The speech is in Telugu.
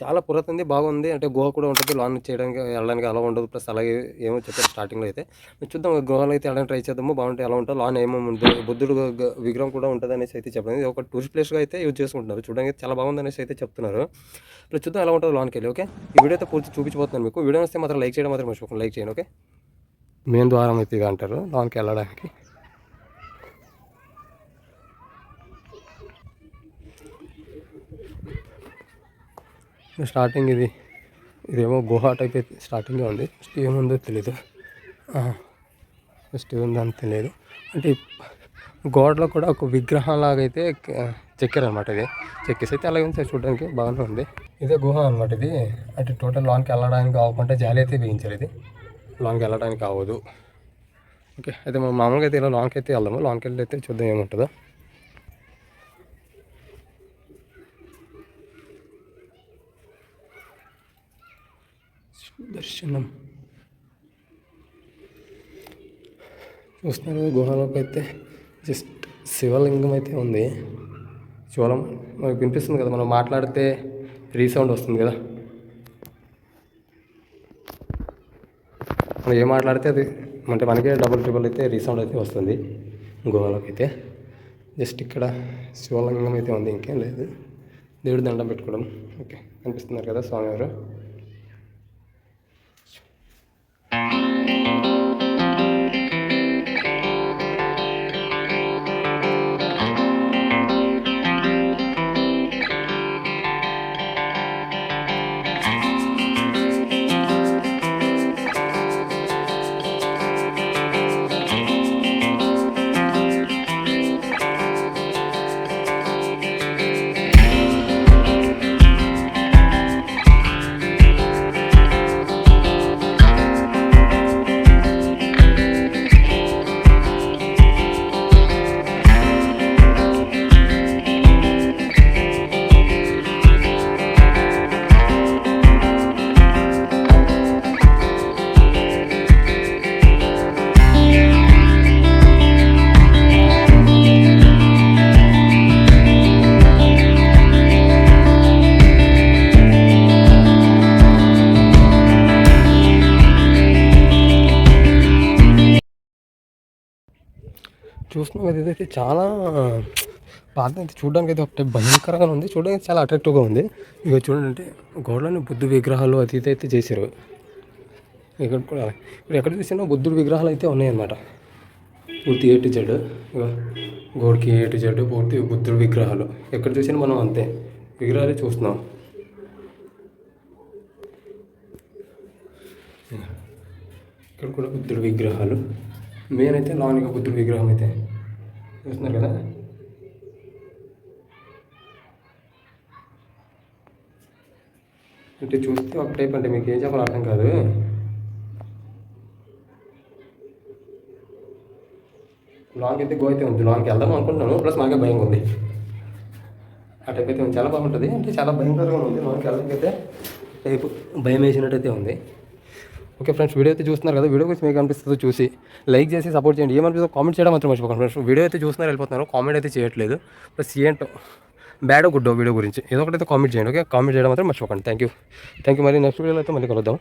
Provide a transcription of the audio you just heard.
చాలా పురాతనది బాగుంది. అంటే గోవా కూడా ఉంటుంది. లాన్ చేయడానికి వెళ్ళడానికి అలా ఉండదు. ప్లస్ అలాగే ఏమో చెప్పారు స్టార్టింగ్లో అయితే. మేము చూద్దాం గోవాలో అయితే వెళ్ళడానికి ట్రై చేద్దాము. బాగుంటే ఎలా ఉంటుంది లాన్ ఏమేమి ఉంటుంది బుద్ధుడు విగ్రహం కూడా ఉంటుంది అనేసి అయితే చెప్పడం ఇది ఒక టూరిస్ట్ ప్లేస్గా అయితే యూజ్ చేసుకుంటున్నారు. చూడడానికి చాలా బాగుంది అనేసి అయితే చెప్తున్నారు. ఇప్పుడు చూద్దాం ఎలా ఉంటుంది లాన్కి వెళ్ళి ఓకే? ఈ వీడియో అయితే పూర్తి చూపించబోతున్నాను మీకు. వీడియో వస్తే మాత్రం లైక్ చేయడం మాత్రం మర్చిపోకుండా. లైక్ చేయండి ఓకే? మెయిన్ ద్వారం అయితే ఇది అంటారు. లాన్కి వెళ్ళడానికి స్టార్టింగ్ ఇది. ఇదేమో గుహ టైప్ అయితే స్టార్టింగ్గా ఉంది. ఫస్ట్ ఏముందో తెలీదు. ఫస్ట్ ఏముందని అని తెలియదు అంటే గోడలో కూడా ఒక విగ్రహం లాగా అయితే చెక్కారనమాట ఇది. చెక్కేసి అయితే అలాగే ఉంది. చూడడానికి బాగానే ఉంది. ఇదే గుహ అనమాట ఇది. అంటే టోటల్ లాంగ్కి వెళ్ళడానికి అవ్వకుండా జాలి అయితే వేయించారు ఇది. లాంగ్కి వెళ్ళడానికి అవ్వదు ఓకే అయితే మనం మామూలుగా అయితే ఇలా లాంగ్కి అయితే వెళ్దాము. లాంగ్కి వెళ్ళి అయితే చూద్దాం ఏముంటుందో. దర్శనం. చూస్తున్నారు గుహలోకి అయితే జస్ట్ శివలింగం అయితే ఉంది. శివలం మనకు వినిపిస్తుంది కదా మనం మాట్లాడితే రీసౌండ్ వస్తుంది కదా. మనం ఏం మాట్లాడితే అది అంటే మనకే డబుల్ ట్రిపుల్ అయితే రీసౌండ్ అయితే వస్తుంది గుహలోకి అయితే. జస్ట్ ఇక్కడ శివలింగం అయితే ఉంది ఇంకేం లేదు. దేవుడు దండం పెట్టుకోవడం. ఓకే కనిపిస్తున్నారు కదా స్వామివారు. చూస్తున్నాం. కదా ఇదైతే చాలా పాత అయితే చూడడానికి అయితే ఒకటి భయంకరంగా ఉంది. చూడడానికి చాలా అట్రాక్టివ్గా ఉంది. ఇక చూడండి అంటే గోడలోని బుద్ధ విగ్రహాలు అది ఇది అయితే చేశారు. ఇక్కడ కూడా ఇక్కడ ఎక్కడ చూసినా బుద్ధుడి విగ్రహాలు అయితే ఉన్నాయన్నమాట. పూర్తి ఏ టు జెడ్ ఇగో గోడకి ఏ టు పూర్తి బుద్ధుడి విగ్రహాలు. ఎక్కడ చూసినా మనం అంతే. విగ్రహాలే చూస్తున్నాం. ఇక్కడ కూడా బుద్ధుడి విగ్రహాలు. మెయిన్ అయితే లావణిక బుద్ధుడి విగ్రహం అయితే చూస్తున్నారు కదా? అంటే చూస్తే ఒక టైప్ అంటే మీకు ఏం చెప్పాలి అర్థం కాదు. లాంగ్ అయితే గో అయితే ఉంది. లాంగ్కి వెళ్దాం అనుకుంటున్నాను. ప్లస్ నాకే భయం ఉంది. ఆ టైప్ అయితే ఉంది. చాలా బాగుంటుంది. అంటే చాలా భయంకరంగా ఉంది. లాంగ్కి వెళ్ళడానికి అయితే టైప్ భయం వేసినట్టయితే ఉంది. ఓకే ఫ్రెండ్స్ వీడియో అయితే చూస్తున్నారు కదా వీడియో గురించి మీకు అనిపిస్తుందో చూసి లైక్ చేసి సపోర్ట్ చేయండి. ఏమనిపిస్తుందో కామెంట్ చేయడం మాత్రం మర్చిపోకండి ఫ్రెండ్స్. వీడియో అయితే చూస్తున్నారు వెళ్ళిపోతున్నారు కామెంట్ అయితే చేయట్లేదు. ప్లస్ ఏంటో బ్యాడ్ గుడ్డో వీడియో గురించి ఏదో ఒకటి అయితే కామెంట్ చేయండి ఓకే? కామెంట్ చేయడం మాత్రం మర్చిపోకండి. థ్యాంక్ యూ థ్యాంక్ యూ మరి నెక్స్ట్ వీడియోలో అయితే మళ్ళీ కలుద్దాం.